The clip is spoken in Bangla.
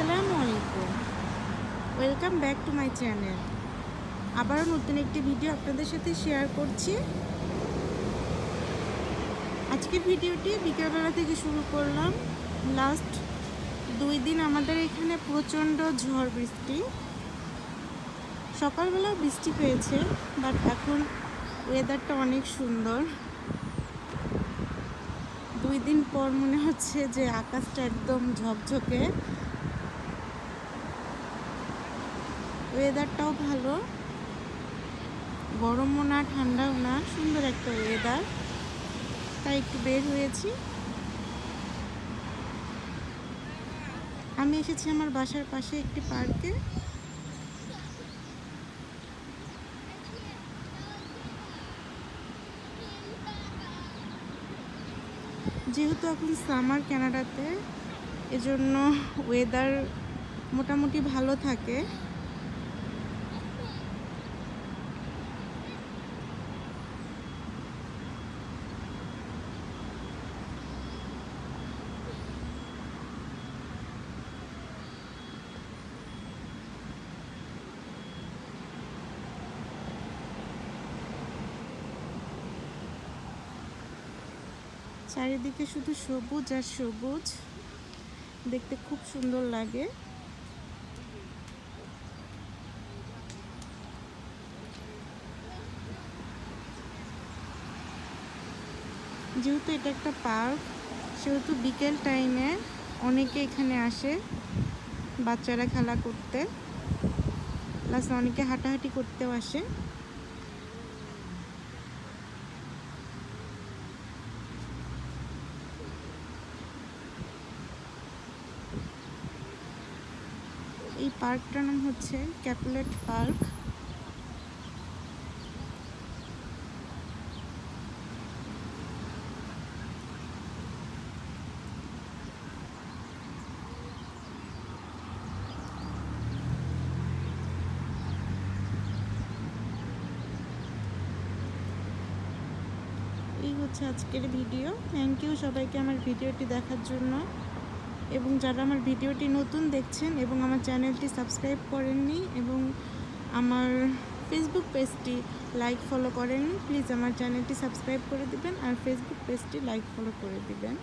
আসসালামু আলাইকুম। Welcome back to my channel আবারও নতুন একটি ভিডিও আপনাদের সাথে শেয়ার করছি। আজকের ভিডিওটি বিকেলবেলা থেকে শুরু করলাম। লাস্ট দুই দিন আমাদের এখানে প্রচণ্ড ঝড় বৃষ্টি। সকালবেলা বৃষ্টি পেয়েছে বাট এখন ওয়েদারটা অনেক সুন্দর। দুই দিন পর মনে হচ্ছে যে আকাশটা একদম ঝকঝকে। ওয়েদারটাও ভালো। গরমও না, ঠান্ডাও না, সুন্দর একটা ওয়েদার তাই একটু বের হয়েছি। আমি এসেছি আমার বাসার পাশে একটি পার্কে যেহেতু এখন সামার কানাডাতে এজন্য ওয়েদার মোটামুটি ভালো থাকে। চারিদিকে শুধু সবুজ আর সবুজ। দেখতে খুব সুন্দর লাগে। যেহেতু এটা একটা পার্ক, সেহেতু বিকেল টাইমে অনেকে এখানে আসে বাচ্চারা খেলা করতে। প্লাস অনেকে হাঁটাহাঁটি করতেও আসে। এই পার্কটার নাম হচ্ছে ক্যাপুলেট পার্ক। এই হচ্ছে আজকের ভিডিও। থ্যাংক ইউ সবাইকে আমার ভিডিওটি দেখার জন্য। এবং যারা আমার ভিডিওটি নতুন দেখছেন এবং আমার চ্যানেলটি সাবস্ক্রাইব করেননি এবং আমার ফেসবুক পেজটি লাইক ফলো করেননি প্লিজ আমার চ্যানেলটি সাবস্ক্রাইব করে দিবেন আর ফেসবুক পেজটি লাইক ফলো করে দিবেন।